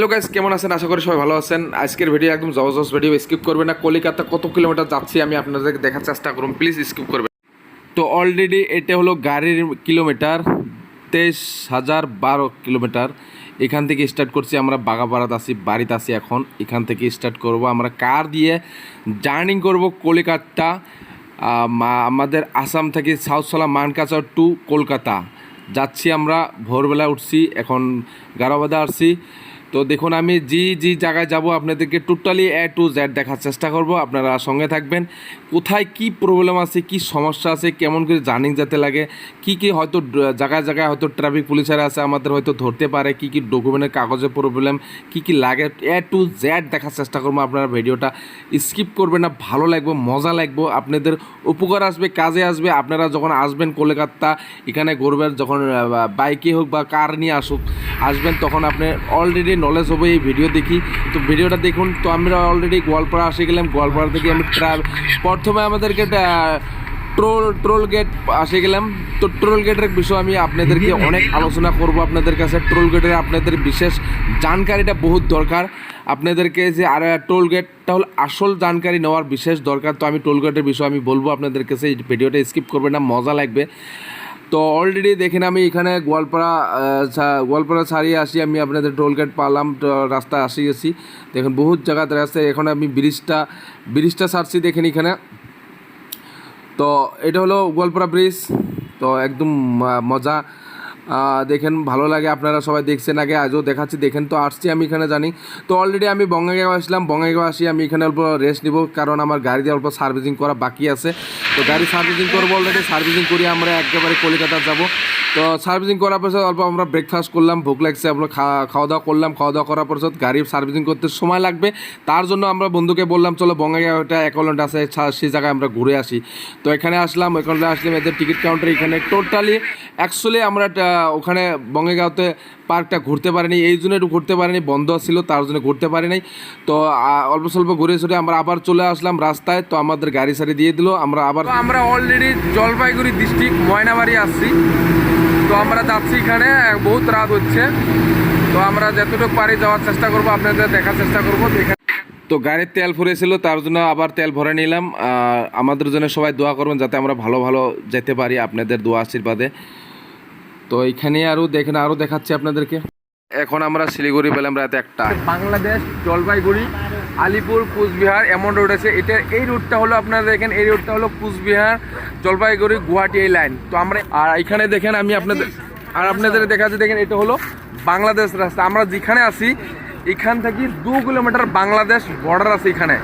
Hello guys কেমন আছেন? আশা করি সবাই ভালো আছেন। আজকের ভিডিও একদম জবরদস্ত ভিডিও স্কিপ করবেন না। কলিকাতা কত কিলোমিটার যাচ্ছি আমি আপনাদেরকে দেখার চেষ্টা করুন। প্লিজ স্কিপ করবেন। তো অলরেডি এটা হলো গাড়ির কিলোমিটার তেইশ হাজার বারো কিলোমিটার এখান থেকে স্টার্ট করছি আমরা বাগাপাড়াতে আসি বাড়িতে আসি এখন। এখান থেকে স্টার্ট করব আমরা। কার দিয়ে জার্নি করব কলিকাতা আমাদের আসাম থেকে সাউথসলা মানকাচর টু কলকাতা। যাচ্ছি আমরা, ভোরবেলা উঠছি, এখন গারোবাদা আসছি। তো দেখুন, আমি জি জি জায়গায় যাব, আপনাদেরকে টোটালি এ টু জেড দেখার চেষ্টা করব। আপনারা সঙ্গে থাকবেন। কোথায় কি প্রবলেম আছে, কি সমস্যা আছে, কেমন করে জার্নিং যেতে লাগে, কি কি হয়তো জায়গায় জায়গায় হয়তো ট্রাফিক পুলিশেরা আছে, আমাদের হয়তো ধরতে পারে, কি কি ডকুমেন্টের কাগজের প্রবলেম কি কি লাগে এ টু জেড দেখার চেষ্টা করব আপনারা ভিডিওটা। স্কিপ করবেন না, ভালো লাগবে, মজা লাগবে, আপনাদের উপকার আসবে, কাজে আসবে। আপনারা যখন আসবেন কলকাতা, এখানে ঘুরবেন, যখন বাইকে হোক বা কার নিয়ে আসুক আসবেন, তখন আপনি অলরেডি নলেজ হবে এই ভিডিও দেখি। তো ভিডিওটা দেখুন, তো আমরা অলরেডি গোয়ালপাড়া আসে গেলাম। গোয়ালপাড়া থেকে আমি প্রথমে আমাদেরকে ট্রোল ট্রোল গেট আসে গেলাম। তো ট্রোল গেটের বিষয়ে আমি আপনাদেরকে অনেক আলোচনা করব। আপনাদের কাছে ট্রোল গেটের আপনাদের বিশেষ জানকারিটা বহুত দরকার। আপনাদেরকে যে আর টোল গেটটা হল আসল জানকারি নেওয়ার বিশেষ দরকার। তো আমি টোল গেটের বিষয়ে আমি বলব আপনাদের কাছে। ভিডিওটা স্কিপ করবেন না, মজা লাগবে। তো অলরেডি দেখেন আমি এখানে গোয়ালপাড়া গোয়ালপাড়া ছাড়িয়ে আসি, আমি আপনাদের টোলগেট পালাম রাস্তা আসি গেছি। দেখেন বহুত জায়গাতে রাস্তায় এখন আমি ব্রিজটা ব্রিজটা ছাড়ছি দেখেন এখানে। তো এটা হলো গোয়ালপাড়া ব্রিজ, তো একদম মজা। দেখেন, ভালো লাগে, আপনারা সবাই দেখছেন আগে, আজও দেখাচ্ছি, দেখেন তো আসছি আমি এখানে জানি। তো অলরেডি আমি বঙ্গাইগাঁও আসলাম, বঙ্গাইগাঁও আসি, আমি এখানে অল্প রেস্ট নিব, কারণ আমার গাড়িতে অল্প সার্ভিসিং করা বাকি আছে। তো গাড়ি সার্ভিসিং করব অলরেডি সার্ভিসিং করি আমরা একেবারে কলকাতা যাব। তো সার্ভিসিং করার পর অল্প আমরা ব্রেকফাস্ট করলাম, ভোক লাগছে, আমরা খাওয়া দাওয়া করলাম খাওয়া দাওয়া করার পর গাড়ি সার্ভিসিং করতে সময় লাগবে। তার জন্য আমরা বন্ধুকে বললাম, চলো বঙ্গাইগাঁওটা অ্যাকাউন্ট আছে সেই জায়গায় আমরা ঘুরে আসি। তো এখানে আসলাম এখানে আসলাম, এদের টিকিট কাউন্টার এখানে টোটালি অ্যাকচুয়ালি আমরা ওখানে বঙ্গাইগাঁওতে পার্কটা ঘুরতে পারিনি, এই জন্য একটু ঘুরতে পারিনি, বন্ধ ছিল, তার জন্য ঘুরতে পারি নাই তো অল্প স্বল্প ঘুরে সরে আমরা আবার চলে আসলাম রাস্তায়, তো আমাদের গাড়ি সারি দিয়ে দিল, আমরা আবার আমরা অলরেডি জলপাইগুড়ি ডিস্ট্রিক্ট ময়নাবাড়ি আসছি। তো আমরা যাচ্ছি এখানে, বহুত রাত হচ্ছে। তো আমরা যতটুকু পারি যাওয়ার চেষ্টা করব, আপনাদের দেখার চেষ্টা করব। তো গাড়ির তেল ফুরেছিল তার জন্য আবার তেল ভরে নিলাম। আমাদের জন্য সবাই দোয়া করবেন যাতে আমরা ভালো ভালো যেতে পারি আপনাদের দোয়া আশীর্বাদে। তো এখানে আরও দেখেন আরও দেখাচ্ছি আপনাদেরকে। এখন আমরা শিলিগুড়ি পেলাম রাত একটা। বাংলাদেশ জলপাইগুড়ি আলিপুর, কুচবিহার, এমন রোড আছে। এটা এই রুটটা হলো আপনারা দেখেন, এই রুটটা হলো কুচবিহার, জলপাইগুড়ি, গুয়াহাটি এই লাইন তো আমরা আর এখানে দেখেন আমি আপনাদের আর আপনাদের দেখাচ্ছি, দেখেন, এটা হলো বাংলাদেশ রাস্তা। আমরা যেখানে আছি, এখান থেকে দু কিলোমিটার বাংলাদেশ বর্ডার আছে এখানে।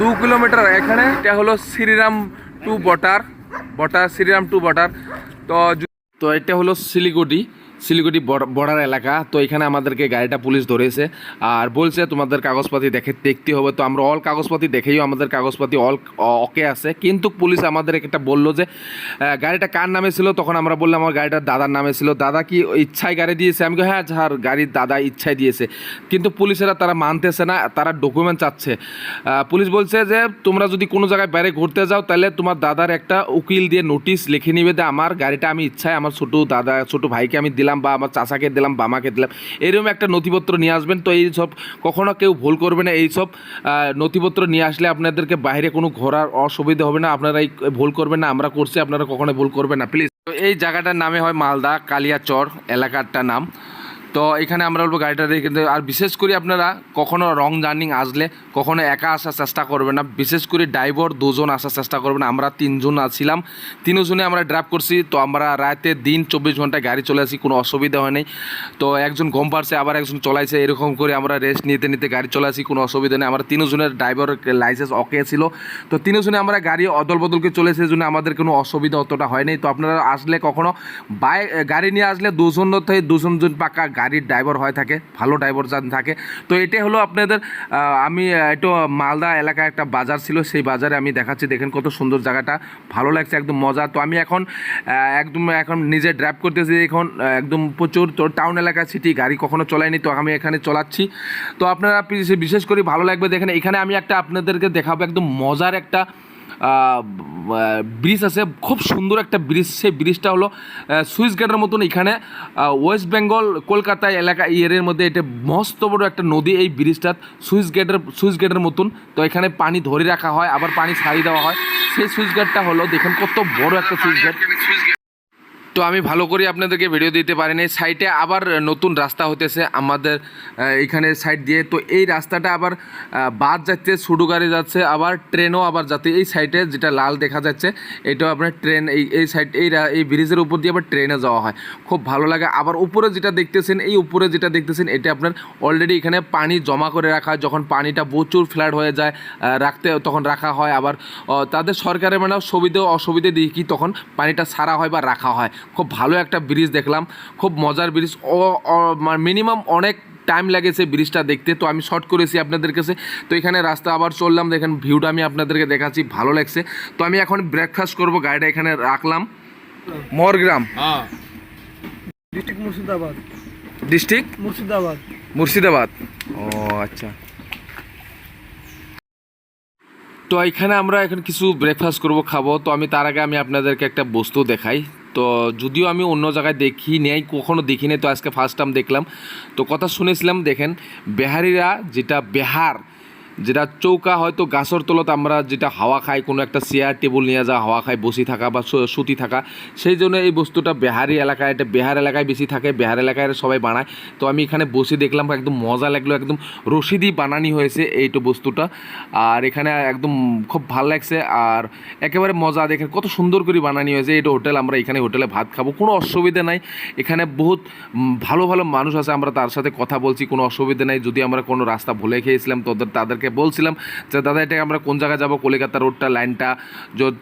দু কিলোমিটার এখানে, এটা হলো শ্রীরাম টু বটার বটার, শ্রীরাম টু বটার। তো তো এটা হলো শিলিগুড়ি। শিলিগুড়ি বর্ডার এলাকা, তো এখানে আমাদেরকে গাড়িটা পুলিশ ধরেছে। আর বলছে, তোমাদের কাগজপাতি দেখে দেখতে হবে। তো আমরা অল কাগজপাতি দেখেইও আমাদের কাগজপাতি অল ওকে আছে। কিন্তু পুলিশ আমাদের একটা বলল যে গাড়িটা কার নামে ছিল? তখন আমরা বললাম, আমার গাড়িটা দাদার নামে ছিল। দাদা কি ইচ্ছায় গাড়ি দিয়েছে? আমি হ্যাঁ স্যার গাড়ির দাদা ইচ্ছায় দিয়েছে। কিন্তু পুলিশেরা তারা মানতেছে না, তারা ডকুমেন্ট চাচ্ছে। পুলিশ বলছে যে, তোমরা যদি কোনো জায়গায় বাইরে ঘুরতে যাও, তাহলে তোমার দাদার একটা উকিল দিয়ে নোটিশ লিখে নিবে যে, আমার গাড়িটা আমি ইচ্ছায়, আমার ছোটো দাদা, ছোটো ভাইকে আমি দিলাম। বা আমার চাচাকে দিলাম বা আমাকে দিলাম, এরকম একটা নথিপত্র নিয়ে আসবেন। তো এইসব কখনো কেউ ভুল করবে না এইসব নথিপত্র নিয়ে আসলে আপনাদেরকে বাইরে কোনো ঘোরার অসুবিধা হবে না, আপনারা এই ভুল করবেন না, আমরা করছি, আপনারা কখনো ভুল করবেন না প্লিজ এই জায়গাটার নামে হয় মালদা কালিয়াচর এলাকারটা নাম। তো এখানে আমরা বলব গাড়িটা কিন্তু আর বিশেষ করে আপনারা কখনো রং জার্নিং আসলে কখনো একা আসার চেষ্টা করবেন না। বিশেষ করে ড্রাইভার দুজন আসার চেষ্টা করবেন। আমরা তিনজন আছিলাম। তিনজনে আমরা ড্রাইভ করছি। তো আমরা রাতে দিন চব্বিশ ঘন্টায় গাড়ি চলে আসি, কোনো অসুবিধা হয় নাই। তো একজন গম পারছে আবার একজন চলাইছে। এরকম করে আমরা রেস্ট নিতে নিতে গাড়ি চলে আসি, কোনো অসুবিধা নেই। আমরা তিনজনের ড্রাইভার লাইসেন্স ওকে ছিল। তো তিনজনে আমরা গাড়ি অদল বদলকে চলে সেই জন্য আমাদের কোনো অসুবিধা অতটা হয়নি তো আপনারা আসলে কখনো বাই, গাড়ি নিয়ে আসলে দুজন দুজন জন পাকা গাড়ির ড্রাইভার হয়ে থাকে, ভালো ড্রাইভার যান থাকে। তো এটাই হলো আপনাদের আমি একটু মালদা এলাকায় একটা বাজার ছিল, সেই বাজারে আমি দেখাচ্ছি, দেখেন কত সুন্দর জায়গাটা, ভালো লাগছে, একদম মজা। তো আমি এখন একদম এখন নিজে ড্রাইভ করতেছি, এখন একদম প্রচুর তো টাউন এলাকা সিটি গাড়ি কখনো চলাইনি তো আমি এখানে চলাচ্ছি। তো আপনারা, বিশেষ করে ভালো লাগবে, দেখেন এখানে আমি একটা আপনাদেরকে দেখাবো, একদম মজার একটা ব্রিজ আছে, খুব সুন্দর একটা ব্রিজ। সেই ব্রিজটা হলো সুইস গেটের মতন এখানে ওয়েস্ট বেঙ্গল কলকাতা এলাকা ইয়ের মধ্যে এটা মস্ত বড় একটা নদী এই ব্রিজটা সুইস গেটের সুইচ গেটের মতন। তো এখানে পানি ধরে রাখা হয়, আবার পানি ছাড়িয়ে দেওয়া হয়। সেই সুইচ গেটটা হলো, দেখেন কত বড় একটা সুইচ গেট। তো আমি ভালো করে আপনাদেরকে ভিডিও দিতে পারিনি। সাইডে আবার নতুন রাস্তা হতেছে আমাদের এখানে সাইড দিয়ে। তো এই রাস্তাটা আবার বাস যাচ্ছে ছোটো গাড়ি যাচ্ছে, আবার ট্রেনও আবার যাচ্ছে। এই সাইডে যেটা লাল দেখা যাচ্ছে, এটাও আপনার ট্রেন এই এই সাইড এই এই ব্রিজের উপর দিয়ে আবার ট্রেনে যাওয়া হয়। খুব ভালো লাগে। আবার উপরে যেটা দেখতেছেন, এই উপরে যেটা দেখতেছেন, এটা আপনার অলরেডি এখানে পানি জমা করে রাখা হয়। যখন পানিটা প্রচুর ফ্ল্যাট হয়ে যায় রাখতে, তখন রাখা হয়। আবার তাদের সরকারের মানে সুবিধা অসুবিধে কি, তখন পানিটা সারা হয় বা রাখা হয়। খুব ভালো একটা ব্রিজ দেখলাম। খুব মজার ব্রিজ। ও মিনিমাম অনেক টাইম লাগেছে ব্রিজটা দেখতে। তো আমি শর্ট করেছি আপনাদের কাছে। তো এখানে রাস্তা আবার চললাম। দেখেন ভিউটা আমি আপনাদেরকে দেখাচ্ছি। ভালো লাগছে। তো আমি এখন ব্রেকফাস্ট করব। গাড়িটা এখানে রাখলাম। মরগ্রাম। হ্যাঁ। ডিস্ট্রিক্ট মুর্শিদাবাদ। ডিস্ট্রিক্ট মুর্শিদাবাদ। মুর্শিদাবাদ। ও আচ্ছা। তো এখানে আমরা এখন কিছু ব্রেকফাস্ট করব খাব। তো আমি তার আগে আমি আপনাদেরকে একটা বস্তু দেখাই। তো যদিও আমি অন্য জায়গায় দেখি নেই কখনও দেখি নেই তো আজকে ফার্স্ট টাইম দেখলাম। তো কথা শুনেছিলাম, দেখেন, বেহারিরা যেটা বেহার যেটা চৌকা হয়তো গাছর তলত আমরা যেটা হাওয়া খাই, কোনো একটা চেয়ার টেবিল নিয়ে যাওয়া হাওয়া খাই, বসে থাকা বা সুতি থাকা, সেই জন্য এই বস্তুটা বেহারি এলাকায়, এটা বেহার এলাকায় বেশি থাকে, বেহার এলাকায় সবাই বানায়। তো আমি এখানে বসে দেখলাম, একদম মজা লাগল, একদম রশিদি বানানি হয়েছে এইটো বস্তুটা। আর এখানে একদম খুব ভালো লাগছে, আর একেবারে মজা দেখে কত সুন্দর করে বানানি হয়েছে এটা হোটেল, আমরা এখানে হোটেলে ভাত খাব, কোনো অসুবিধা নাই। এখানে বহুত ভালো ভালো মানুষ আছে, আমরা তার সাথে কথা বলছি, কোনো অসুবিধা নাই। যদি আমরা কোনো রাস্তা ভুলে খেয়েছিলাম তোদের তাদেরকে বলছিলাম যে, দাদা, এটা আমরা কোন জায়গায় যাব? কলকাতা রোডটা লাইনটা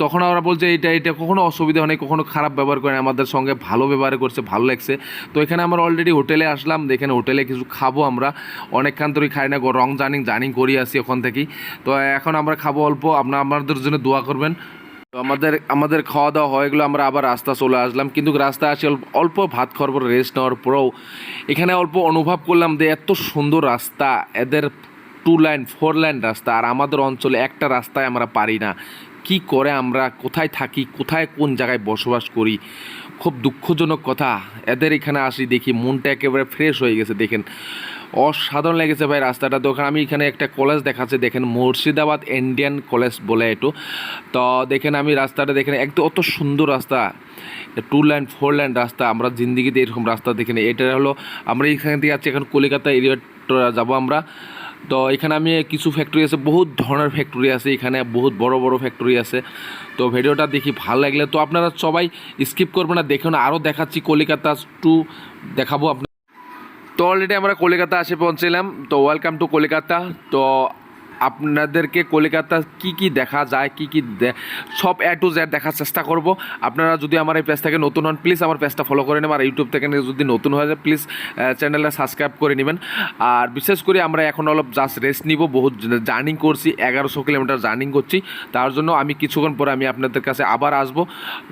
তখন ওরা বলছে এটা এটা কখনো অসুবিধা নাই কখনো খারাপ ব্যবহার করে আমাদের সঙ্গে ভালো ব্যবহার করছে, ভালো লাগছে। তো এখানে আমরা অলরেডি হোটেলে আসলাম, এখানে হোটেলে কিছু খাব আমরা। অনেকক্ষণ ধরেই খাই না রং জার্নিং জার্নিং করি আসি ওখান থেকেই। তো এখন আমরা খাব অল্প আপনার আমাদের জন্য দোয়া করবেন। তো আমাদের আমাদের খাওয়া দাওয়া হয়ে গেলো, আমরা আবার রাস্তা চলে আসলাম। কিন্তু রাস্তা আসে অল্প ভাত খাওয়ার পর রেস্ট নেওয়ার পরেও এখানে অল্প অনুভব করলাম যে, এত সুন্দর রাস্তা, এদের টু লাইন ফোর লাইন রাস্তা, আর আমাদের অঞ্চলে একটা রাস্তায় আমরা পারি না। কি করে আমরা, কোথায় থাকি, কোথায় কোন জায়গায় বসবাস করি? খুব দুঃখজনক কথা। এদের এখানে আসি দেখি মনটা একেবারে ফ্রেশ হয়ে গেছে, দেখেন। অসাধারণ লেগেছে ভাই রাস্তাটা। তো আমি এখানে একটা কলেজ দেখাচ্ছে, দেখেন, মুর্শিদাবাদ ইন্ডিয়ান কলেজ বলে একটু। তো দেখেন, আমি রাস্তাটা দেখেন একদম অত সুন্দর রাস্তা। টু লাইন ফোর লাইন রাস্তা, আমরা জিন্দিগিতে এরকম রাস্তা দেখিনি এটা হলো, আমরা এখান থেকে যাচ্ছি, এখন কলকাতা এরিয়া যাব আমরা। তো এখানে আমি কিছু ফ্যাক্টরি আছে, বহুত ধরনের ফ্যাক্টরি আছে এখানে, বহুত বড় বড় ফ্যাক্টরি আছে। তো ভিডিওটা দেখি, ভালো লাগলে তো আপনারা সবাই স্কিপ করবেন না দেখুন আরও দেখাচ্ছি কলিকাতা টু দেখাবো আপনার তো অলরেডি আমরা কলকাতা আসে পৌঁছলাম তো ওয়েলকাম টু কলকাতা। তো আপনাদেরকে কলকাতা কি কি দেখা যায়, কি কি সব এ টু জেড দেখার চেষ্টা করব। আপনারা যদি আমার এই পেজ থেকে নতুন হন প্লিজ আমার পেজটা ফলো করে নেবেন। আর ইউটিউব থেকে যদি নতুন হয়ে প্লিজ চ্যানেলটা সাবস্ক্রাইব করে নেবেন। আর বিশেষ করে আমরা এখন অলপ জাস্ট রেস্ট নিব, বহুত জার্নিং করছি, এগারোশো কিলোমিটার জার্নিং করছি। তার জন্য আমি কিছুক্ষণ পরে আমি আপনাদের কাছে আবার আসব।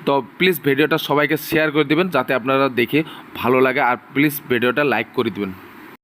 তো প্লিজ ভিডিওটা সবাইকে শেয়ার করে দিবেন, যাতে আপনারা দেখে ভালো লাগে। আর প্লিজ ভিডিওটা লাইক করে দিবেন।